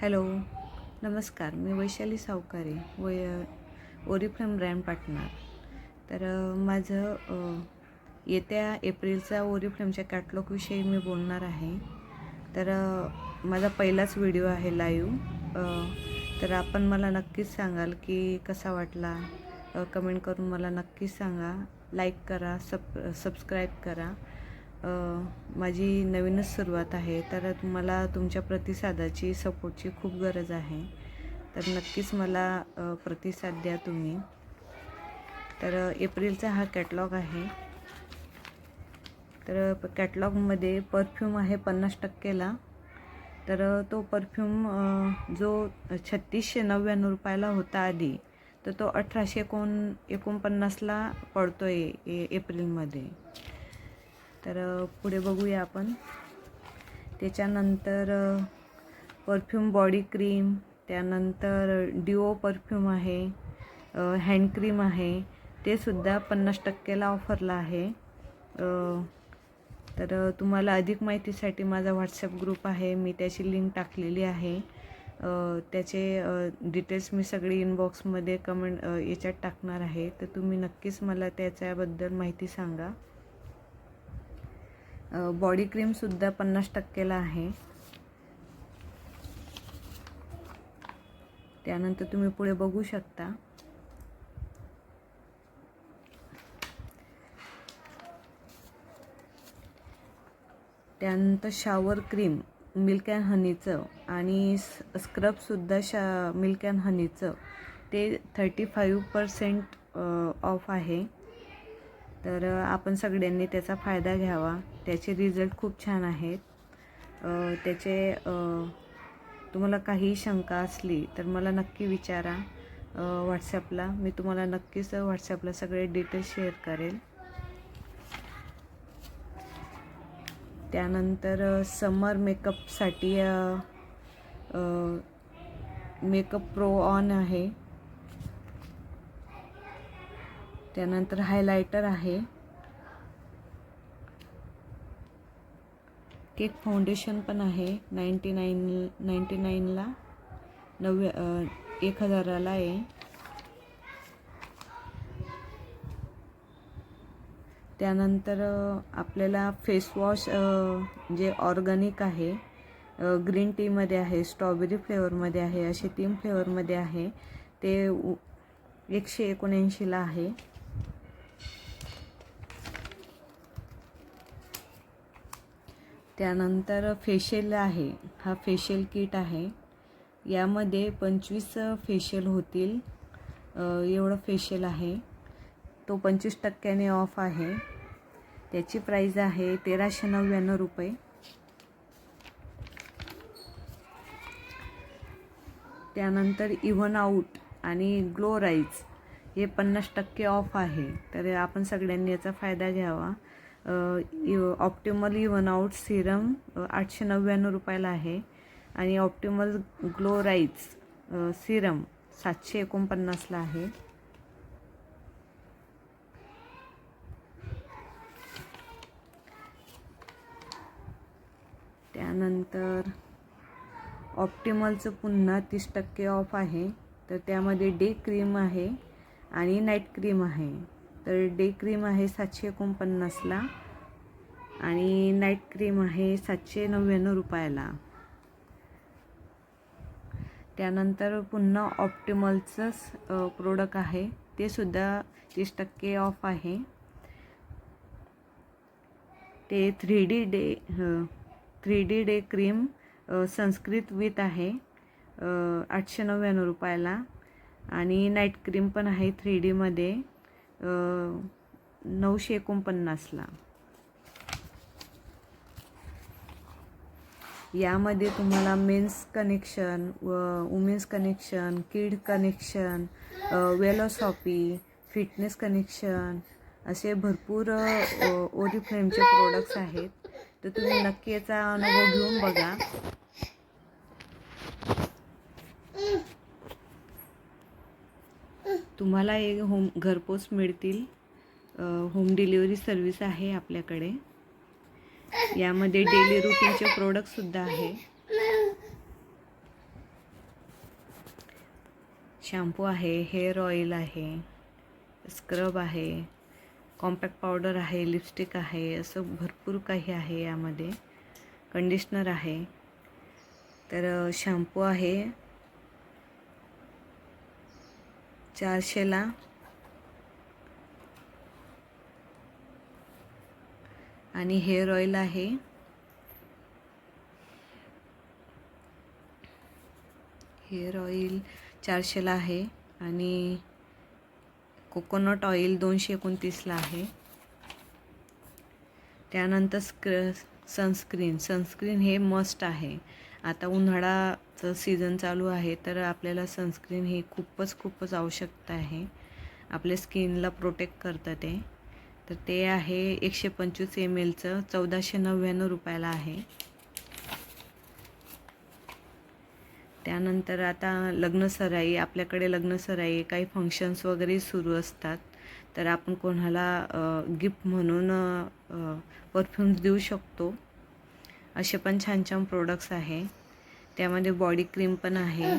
Hello नमस्कार मी वैशाली सावकारे वय Oriflame brand partner. तर माझं येत्या एप्रिलचा ओरिफ्लेमच्या कॅटलॉगविषयी मी बोलणार आहे. तर माझा पहिलाच व्हिडिओ आहे लाईव्ह. तर आपण मला नक्कीच सांगाल की कसा वाटला? कमेंट करून मला नक्कीच सांगा. लाईक करा सब सबस्क्राईब करा. माझी नवीनच सुरुवात आहे. तर मला तुमच्या प्रतिसादाची सपोर्टची खूप गरज आहे. तर नक्कीच मला प्रतिसाद द्या तुम्ही. तर एप्रिलचा हा कॅटलॉग आहे. तर कॅटलॉगमध्ये परफ्यूम आहे पन्नास टक्केला. तर तो परफ्यूम जो छत्तीसशे नव्याण्णव रुपयाला होता आधी तर तो अठराशे एकोण एकोणपन्नासला पडतो आहे ए एप्रिलमध्ये. तर पुढे बघूया आपण. त्याच्यानंतर परफ्यूम बॉडी क्रीम त्यानंतर डिओ परफ्यूम आहे हँड क्रीम आहे ते सुद्धा पन्नास टक्केला ऑफरला आहे. तर तुम्हाला अधिक माहितीसाठी माझा व्हॉट्सअप ग्रुप आहे मी त्याची लिंक टाकलेली आहे. त्याचे डिटेल्स मी सगळी इनबॉक्समध्ये कमेंट याच्यात टाकणार आहे. तर तुम्ही नक्कीच मला त्याच्याबद्दल माहिती सांगा. बॉडी क्रीमसुद्धा पन्नास टक्केला आहे. त्यानंतर तुम्ही पुढे बघू शकता. त्यानंतर शावर क्रीम मिल्क अँड हनीचं आणि स्क्रबसुद्धा शा मिल्क अँड हनीचं ते थर्टी फाईव्ह पर्सेंट ऑफ आहे. तर आपण सगळ्यांनी त्याचा फायदा घ्यावा. त्याचे रिझल्ट खूप छान आहेत. त्याचे तुम्हाला काही शंका असली तर मला नक्की विचारा. व्हॉट्सॲपला मी तुम्हाला नक्कीच व्हॉट्सॲपला सगळे डिटेल्स शेअर करेल. त्यानंतर समर मेकअपसाठी मेकअप प्रो ऑन आहे. त्यानंतर हायलायटर आहे. केक फाउंडेशन पण आहे. नाईंटी नाईन नाईंटी नाईनला नव्वे एक हजाराला आहे. त्यानंतर आपल्याला फेसवॉश जे ऑर्गॅनिक आहे ग्रीन टीमध्ये आहे स्ट्रॉबेरी फ्लेवरमध्ये आहे असे तीन फ्लेवरमध्ये आहे. ते उ- एकशे एकोणऐंशीला आहे. त्यानंतर फेशियल आहे. हा फेशियल किट आहे. यामध्ये पंचवीस फेशियल होतील. एवढं फेशियल आहे. तो पंचवीस टक्क्याने ऑफ आहे. त्याची प्राईज आहे तेराशे नव्याण्णव रुपये. त्यानंतर इव्हन आऊट आणि ग्लो राईज हे पन्नास टक्के ऑफ आहे. तर आपण सगळ्यांनी याचा फायदा घ्यावा. ऑप्टिमल इव्हन आऊट सिरम आठशे नव्याण्णव रुपयाला आहे. आणि ऑप्टिमल ग्लो सिरम सातशे एकोणपन्नासला आहे. त्यानंतर ऑप्टिमलचं पुन्हा तीस टक्के ऑफ आहे. तर त्यामध्ये डे क्रीम आहे आणि नाईट क्रीम आहे. तर डे क्रीम आहे सातशे एकोणपन्नासला आणि नाईट क्रीम आहे सातशे नव्याण्णव रुपयाला. त्यानंतर पुन्हा ऑप्टिमलचंच प्रोडक्ट आहे. ते सुद्धा तीस टक्के ऑफ आहे. ते three D day three D day cream Sanskrit with आहे आठशे नव्याण्णव रुपयाला. आणि नाईट क्रीम पण आहे थ्री डीमध्ये नऊशे एकोणपन्नासला. यामध्ये तुम्हाला मेन्स कनेक्शन व वुमेन्स कनेक्शन किड कनेक्शन वेलोसॉपी फिटनेस कनेक्शन असे भरपूर ओरिफ्लेमचे प्रोडक्ट्स आहेत. तर तुम्ही नक्की याचा अनुभव घेऊन बघा. तुम्हाला एक होम घरपोच मिळतील. होम डिलिव्हरी सर्विस आहे आपल्याकडे. यामध्ये डेली रुटीनचे प्रोडक्टसुद्धा आहे. शॅम्पू आहे हेअर ऑइल आहे स्क्रब आहे कॉम्पॅक्ट पावडर आहे लिपस्टिक आहे असं भरपूर काही आहे यामध्ये. कंडिशनर आहे. तर शॅम्पू आहे. चारशेला आणि हेअर ऑइल आहे. हेअर ऑइल चारशेला आहे. आणि कोकोनट ऑइल दोनशे एकोणतीसला आहे. त्यानंतर स्क्र सनस्क्रीन. सनस्क्रीन हे मस्ट आहे. आता उन्हाळाचं सीझन चालू आहे तर आपल्याला सनस्क्रीन ही खूपच खूपच आवश्यकता आहे. आपल्या स्किनला प्रोटेक्ट करतं ते. तर ते आहे एकशे पंचवीस एम एलचं चौदाशे नव्याण्णव रुपयाला आहे. त्यानंतर आता लग्नसराई आपल्याकडे लग्नसराई काही फंक्शन्स वगैरे सुरू असतात. तर आपण कोणाला गिफ्ट म्हणून परफ्यूम्स देऊ शकतो. असे पण छान छान प्रोडक्ट्स आहे. त्यामध्ये बॉडी क्रीम पण आहे.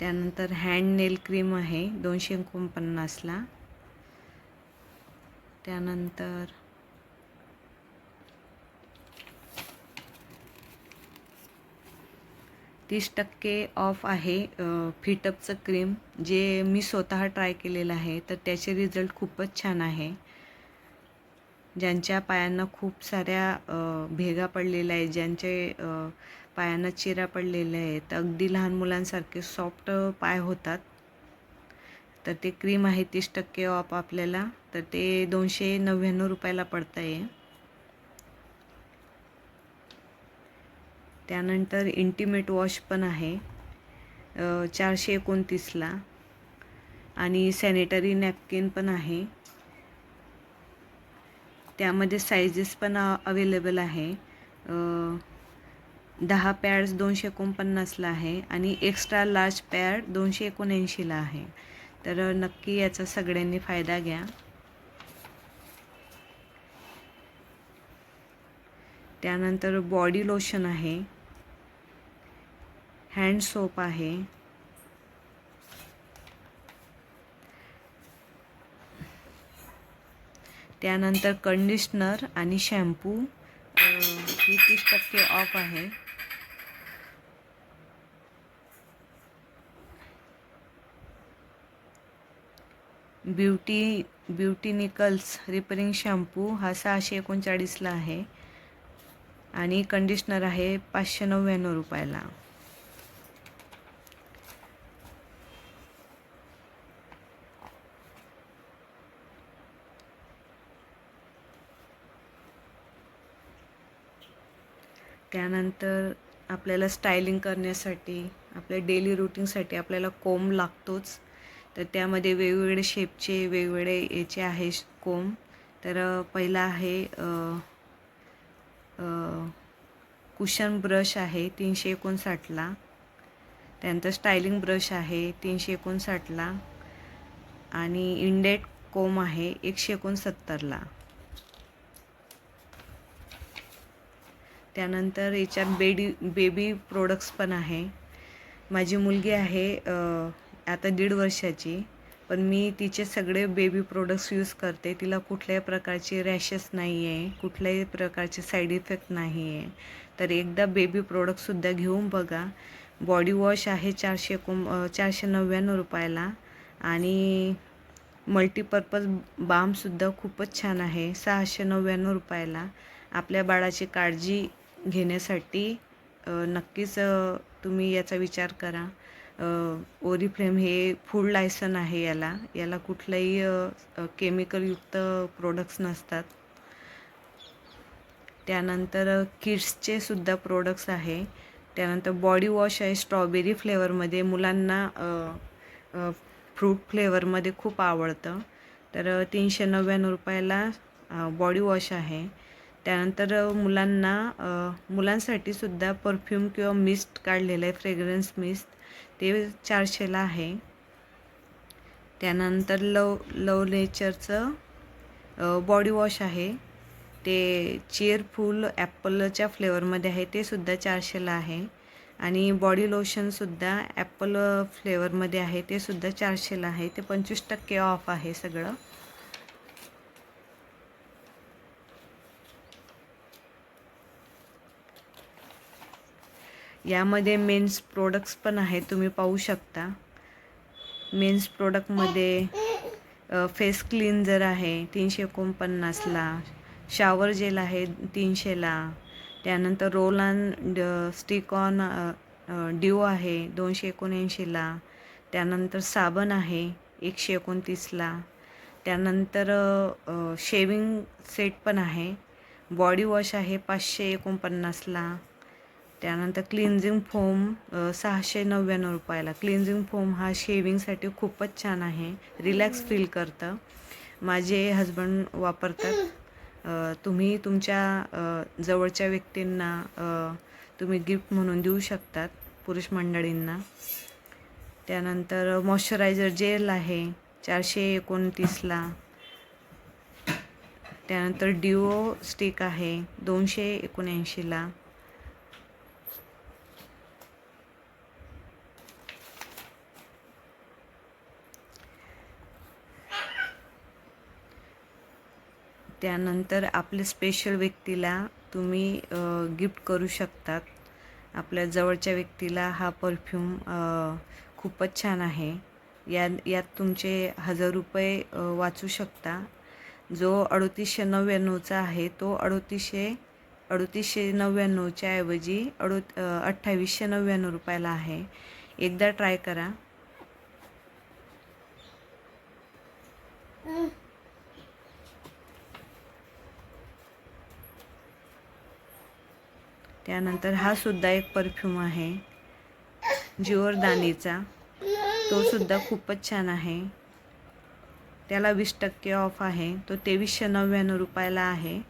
त्यानंतर हँड नेल क्रीम आहे. दोनशे एकोणपन्नासला. त्यानंतर तीस टक्के ऑफ आहे. फिटअपचं क्रीम जे मी स्वतः ट्राय केलेलं आहे तर त्याचे रिझल्ट खूपच छान आहे. ज्यांच्या पायांना खूप साऱ्या भेगा पडलेल्या आहेत ज्यांचे पायांना चिरा पडलेल्या आहेत अगदी लहान मुलांसारखे सॉफ्ट पाय होतात. तर ते क्रीम आहे तीस टक्के ऑफ आपल्याला तर ते दोनशे नव्याण्णव रुपयाला पडतं आहे त्यानंतर इंटिमेट वॉश पण आहे. चारशे एकोणतीसला. आणि सॅनिटरी नॅपकिन पण आहे. त्यामध्ये सायझेस पण अवेलेबल आहे. दहा पॅड्स दोनशे एकोणपन्नासला आहे आणि एक्स्ट्रा लार्ज पॅड दोनशे एकोणऐंशीला आहे. तर नक्की याचा सगळ्यांनी फायदा घ्या. त्यानंतर बॉडी लोशन आहे. हँड सोप आहे. त्यानंतर कंडिशनर आणि शॅम्पू. ही तीस टक्के ऑफ आहे. ब्युटी ब्युटी निकल्स रिपेरिंग शॅम्पू हा सहाशे एकोणचाळीसला आहे. आणि कंडिशनर आहे पाचशे नव्याण्णव रुपयाला. त्यानंतर आपल्याला स्टायलिंग करण्यासाठी आपल्या डेली रुटीनसाठी आपल्याला कोंब लागतोच. तर त्यामध्ये वेगवेगळे शेपचे वेगवेगळे याचे आहे कोंब. तर पहिला आहे कुशन ब्रश आहे तीनशे एकोणसाठला. त्यानंतर स्टायलिंग ब्रश आहे तीनशे एकोणसाठला. आणि इंडेट कोम आहे एकशे एकोणसत्तरला. त्यानंतर याच्यात बेडी बेबी प्रोडक्ट्स पण आहे. माझी मुलगी आहे आता दीड वर्षाची पण मी तिचे सगळे बेबी प्रोडक्ट्स यूज करते. तिला कुठल्याही प्रकारचे रॅशेस नाही आहे कुठल्याही प्रकारचे साईड इफेक्ट नाही आहे तर एकदा बेबी प्रोडक्टसुद्धा घेऊन बघा. बॉडी वॉश आहे चारशे एकोण चारशे नव्याण्णव रुपयाला आणि मल्टीपर्पज बामसुद्धा खूपच छान आहे सहाशे नव्याण्णव रुपयाला. आपल्या बाळाची काळजी घेण्यासाठी नक्कीच तुम्ही याचा विचार करा. ओरिफ्लेम हे फूड लायसन आहे याला. याला कुठलंही केमिकलयुक्त प्रोडक्ट्स नसतात. त्यानंतर किड्सचे सुद्धा प्रोडक्ट्स आहे. त्यानंतर बॉडी वॉश आहे स्ट्रॉबेरी फ्लेवरमध्ये मुलांना फ्रूट फ्लेवरमध्ये खूप आवडतं. तर तीनशे नव्याण्णव रुपयाला बॉडी वॉश आहे. त्यानंतर मुलांना मुलांसाठी सुद्धा परफ्यूम किंवा मिस्ट काढलेलं आहे फ्रेग्रन्स मिस्ट. ते चारशेला आहे. त्यानंतर लव लव नेचरचं बॉडी वॉश आहे. ते चेअरफुल ॲपलच्या फ्लेवरमध्ये आहे ते सुद्धा चारशेला आहे. आणि बॉडी लोशनसुद्धा ॲपल फ्लेवरमध्ये आहे ते सुद्धा चारशेला आहे. ते पंचवीस टक्के ऑफ आहे सगळं. यामध्ये मेन्स प्रोडक्ट्स पण आहेत तुम्ही पाहू शकता. मेन्स प्रोडक्टमध्ये फेस क्लिन्झर आहे तीनशे एकोणपन्नासला. शावर जेल आहे तीनशेला. त्यानंतर roll on stick on dew आहे दोनशे एकोणऐंशीला. त्यानंतर साबण आहे एकशे एकोणतीसला. त्यानंतर शेविंग सेट पण आहे. बॉडी वॉश आहे पाचशे एकोणपन्नासला. त्यानंतर क्लिन्झिंग फोम सहाशे नव्याण्णव रुपयाला. क्लिन्झिंग फोम हा शेविंगसाठी खूपच छान आहे. रिलॅक्स फील करतं. माझे हजबंड वापरतात. तुम्ही तुमच्या जवळच्या व्यक्तींना तुम्ही गिफ्ट म्हणून देऊ शकतात पुरुष मंडळींना. त्यानंतर मॉइश्चरायझर जेल आहे चारशे एकोणतीसला त्यानंतर डिओ स्टिक आहे दोनशे एकोणऐंशीला त्यानंतर आपल्या स्पेशल व्यक्तीला तुम्ही गिफ्ट करू शकतात. आपल्या जवळच्या व्यक्तीला हा परफ्यूम खूपच छान आहे. या यात तुमचे हजार रुपये वाचू शकता. जो अडोतीसशे नव्याण्णवचा आहे तो अडोतीसशे अडोतीसशे नव्याण्णवच्या ऐवजी अडो अठ्ठावीसशे नव्याण्णव रुपयाला आहे. एकदा ट्राय करा. त्यानंतर हा सुद्धा एक परफ्यूम आहे. जिओरदानीचा तो सुद्धा खूपच छान आहे. त्याला वीस टक्के ऑफ आहे. तो तेवीसशे नव्याण्णव रुपयाला आहे.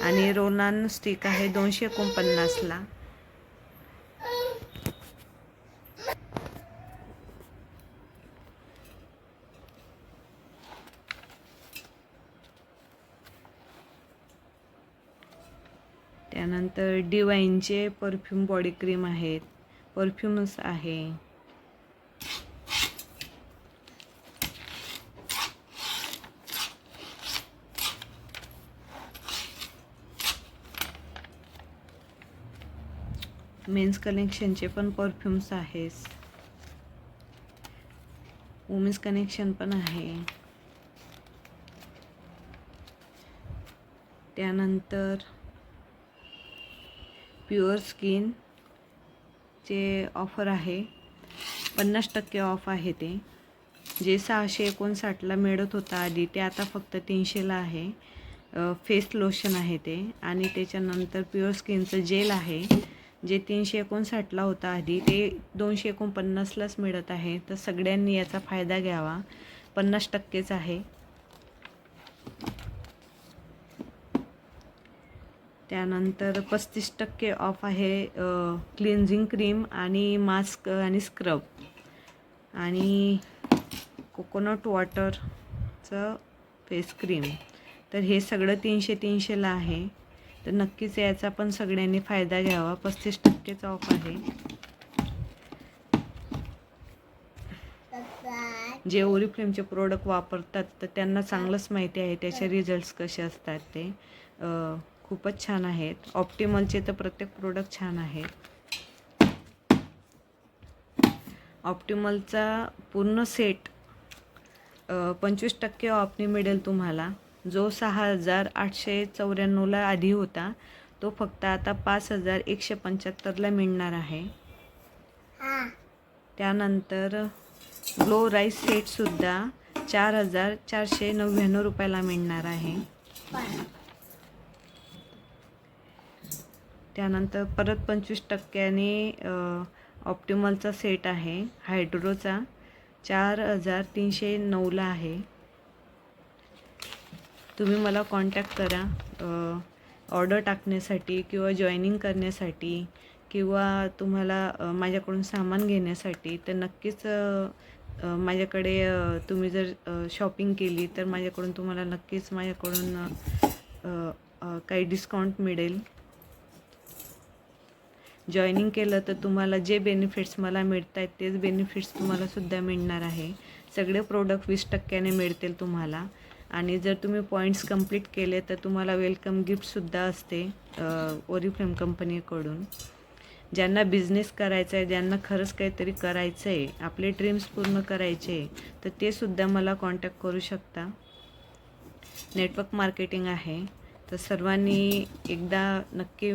आणि रोनान स्टिक आहे दोनशे एकोणपन्नासला. त्यानंतर डिवाईनचे परफ्यूम बॉडी क्रीम आहेत परफ्यूम्स आहे. मेन्स कनेक्शनचे पण परफ्युम्स आहेत. वुमेन्स कनेक्शन पण आहे. त्यानंतर प्युअर स्किन चे ऑफर आहे. पन्नास टक्के ऑफ आहे ते. जे सहाशे एकोणसाठला मिळत होता आधी ते आता फक्त तीनशेला आहे. फेस लोशन आहे ते. आणि त्याच्यानंतर प्युअर स्किनचं जेल आहे. जे तीनशे एकोणसाठला होता आधी ते दोनशे एकोणपन्नासलाच मिळत आहे. तर सगळ्यांनी याचा फायदा घ्यावा. पन्नास टक्केच आहे. त्यानंतर पस्तीस टक्के ऑफ आहे क्लिन्झिंग क्रीम आणि मास्क आणि स्क्रब आणि कोकोनट वॉटरचं फेस क्रीम तर हे सगळं तीनशे तीनशेला आहे. तर नक्कीच याचा पण सगळ्यांनी फायदा घ्यावा. पस्तीस टक्केच ऑफ आहे. जे ओरिफ्लेमचे प्रोडक्ट वापरतात तर त्यांना चांगलंच माहिती आहे. त्याचे रिझल्ट्स कसे असतात ते. खूपच छान आहेत. ऑप्टिमलचे तर प्रत्येक प्रोडक्ट छान आहेत. ऑप्टिमलचा पूर्ण सेट पंचवीस टक्के ऑफनी मिळेल तुम्हाला. जो सहा हजार आठशे चौऱ्याण्णवला आधी होता तो फक्त आता पाच हजार एकशे पंच्याहत्तरला मिळणार आहे. त्यानंतर ग्लो राईस सेटसुद्धा चार हजार चारशे नव्याण्णव रुपयाला मिळणार आहे. त्यानंतर परत पंचवीस टक्क्याने ऑप्टिमलचा सेट आहे. हायड्रोचा चार हजार तीनशे नऊला आहे. तुम्ही मला कॉन्टॅक्ट करा. ऑर्डर टाकण्यासाठी किंवा जॉईनिंग करण्यासाठी किंवा तुम्हाला माझ्याकडून सामान घेण्यासाठी तर नक्कीच माझ्याकडे तुम्ही जर शॉपिंग केली तर माझ्याकडून तुम्हाला नक्कीच माझ्याकडून काही डिस्काउंट मिळेल. जॉईनिंग केलं तर तुम्हाला जे बेनिफिट्स मला मिळत आहेत तेच बेनिफिट्स तुम्हालासुद्धा मिळणार आहे. सगळे प्रोडक्ट वीस टक्क्याने मिळतील तुम्हाला. आणि जर तुम्ही पॉईंट्स कंप्लीट केले तर तुम्हाला वेलकम गिफ्टसुद्धा असते ओरिफ्लेम कंपनीकडून ज्यांना बिझनेस करायचा आहे ज्यांना खरंच काहीतरी करायचं आहे आपले ड्रीम्स पूर्ण करायचे आहे, तर ते सुद्धा मला कॉन्टॅक्ट करू शकता. नेटवर्क मार्केटिंग आहे. तर सर्वांनी एकदा नक्की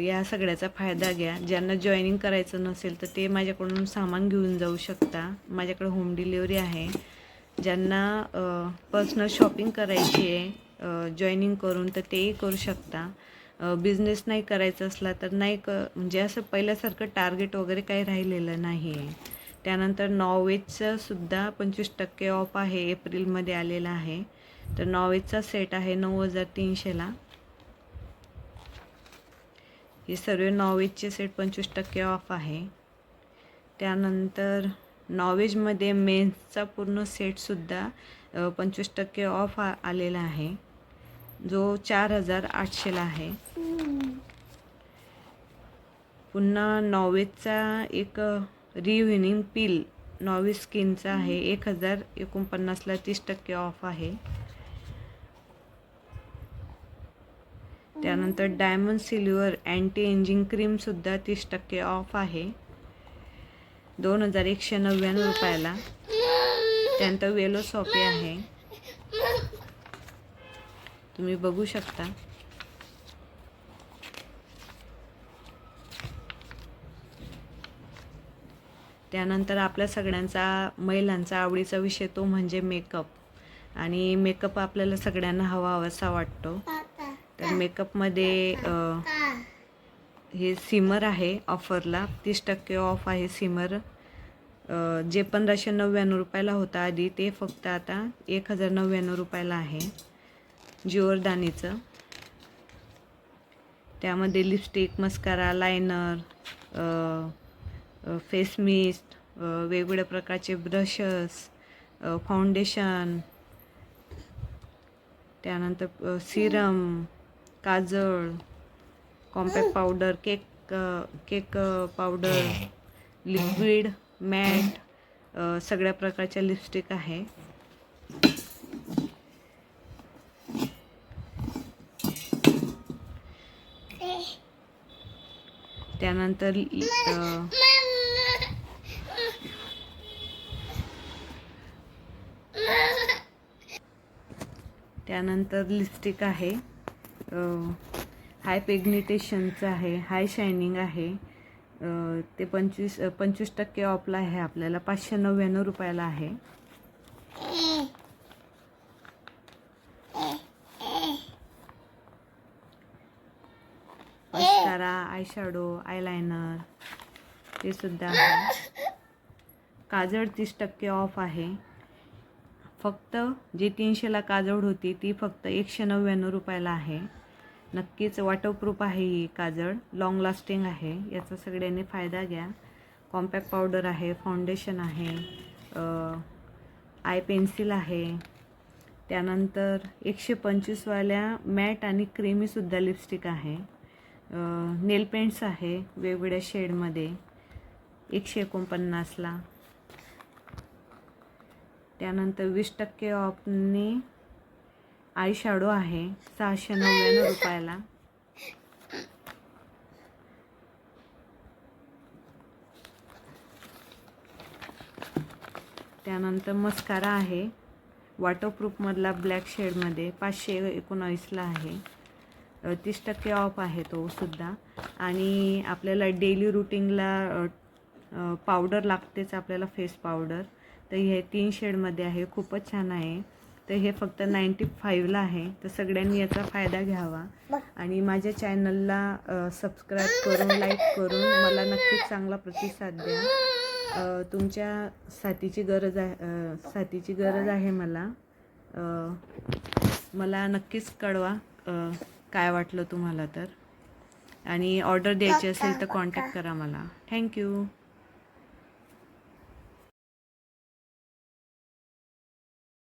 या सगळ्याचा फायदा घ्या. ज्यांना जॉईनिंग करायचं नसेल तर ते माझ्याकडून सामान घेऊन जाऊ शकता. माझ्याकडे होम डिलिव्हरी आहे. ज्यांना पर्सनल शॉपिंग करायची आहे जॉईनिंग करून तर तेही करू शकता. बिझनेस नाही करायचा असला तर नाही क म्हणजे असं पहिल्यासारखं टार्गेट वगैरे काही राहिलेलं नाही आहे त्यानंतर नॉवेजचं सुद्धा पंचवीस टक्के ऑफ आहे एप्रिलमध्ये आलेला आहे. तर नॉवेजचा सेट आहे नऊ हजार तीनशेला. हे सर्व नॉवेजचे सेट पंचवीस टक्के ऑफ आहे. त्यानंतर नॉवेजमध्ये मेन्सचा पूर्ण सेटसुद्धा पंचवीस टक्के ऑफ आ आलेला आहे. जो चार हजार आठशेला आहे. पुन्हा नॉवेजचा एक रिव्हिनिंग पील नॉवेज स्किनचा आहे. एक हजार एकोणपन्नासला तीस टक्के ऑफ आहे. त्यानंतर डायमंड सिल्वर अँटी एंजिंग क्रीमसुद्धा तीस टक्के ऑफ आहे. दोन हजार एकशे नव्याण्णव रुपयाला. त्यानंतर वेलो सॉपी आहे. तुम्ही बघू शकता. त्यानंतर आपल्या सगळ्यांचा महिलांचा आवडीचा विषय तो म्हणजे मेकअप आणि मेकअप आपल्याला सगळ्यांना हवा हवासा वाटतो. मेकअपमध्ये हे सिमर आहे ऑफरला. तीस टक्के ऑफ आहे सिमर. जे पंधराशे नव्याण्णव रुपयाला होता आधी ते फक्त आता एक हजार नव्याण्णव रुपयाला आहे. जिओरदानीचं त्यामध्ये lipstick mascara liner face mist वेगवेगळ्या प्रकारचे ब्रशस फाउंडेशन त्यानंतर सिरम काजळ compact powder cake cake powder liquid matte सगळ्या प्रकारच्या लिपस्टिक आहे. त्यानंतर त्यानंतर लिपस्टिक आहे. हाय पेग्निटेशनचं आहे हाय शायनिंग आहे. ते पंचवीस पंचवीस टक्के ऑफला आहे आपल्याला पाचशे नव्याण्णव रुपयाला आहे. पस्कारा आय शॅडो आयलायनर ते सुद्धा आहे. काजळ तीस टक्के ऑफ आहे. फक्त जी तीनशेला काजळ होती ती फक्त एकशे नव्याण्णव रुपयाला आहे. नक्कीच वॉटरप्रूफ आहे ही काजळ. लाँग लास्टिंग आहे. याचा सगळ्यांनी फायदा घ्या. कॉम्पॅक्ट पावडर आहे फाउंडेशन आहे आय पेन्सिल आहे. त्यानंतर एकशे पंचवीसवाल्या मॅट आणि क्रीमीसुद्धा लिपस्टिक आहे. नेल पेंट्स आहे वेगवेगळ्या शेडमध्ये एकशे एकोणपन्नासला त्यानंतर वीस टक्के ऑफने आय शॅडो आहे सहाशे नव्याण्णव रुपयाला. त्यानंतर मस्कारा आहे. वॉटरप्रूफमधला ब्लॅक शेडमध्ये पाचशे एकोणावीसला आहे. तीस टक्के ऑफ आहे तो सुद्धा. आणि आपल्याला डेली रुटीनला पावडर लागतेच आपल्याला फेस पावडर. तर हे तीन शेडमध्ये आहे. खूपच छान आहे. तर हे फक्त नाईंटी फाईव्हला आहे. तर सगळ्यांनी याचा फायदा घ्यावा. आणि माझ्या चॅनलला सबस्क्राईब करून लाईक करून मला नक्कीच चांगला प्रतिसाद द्या. तुमच्या साथीची गरज आहे साथीची गरज आहे मला. मला नक्कीच कळवा काय वाटलं तुम्हाला तर. आणि ऑर्डर द्यायची असेल तर कॉन्टॅक्ट करा मला. थँक्यू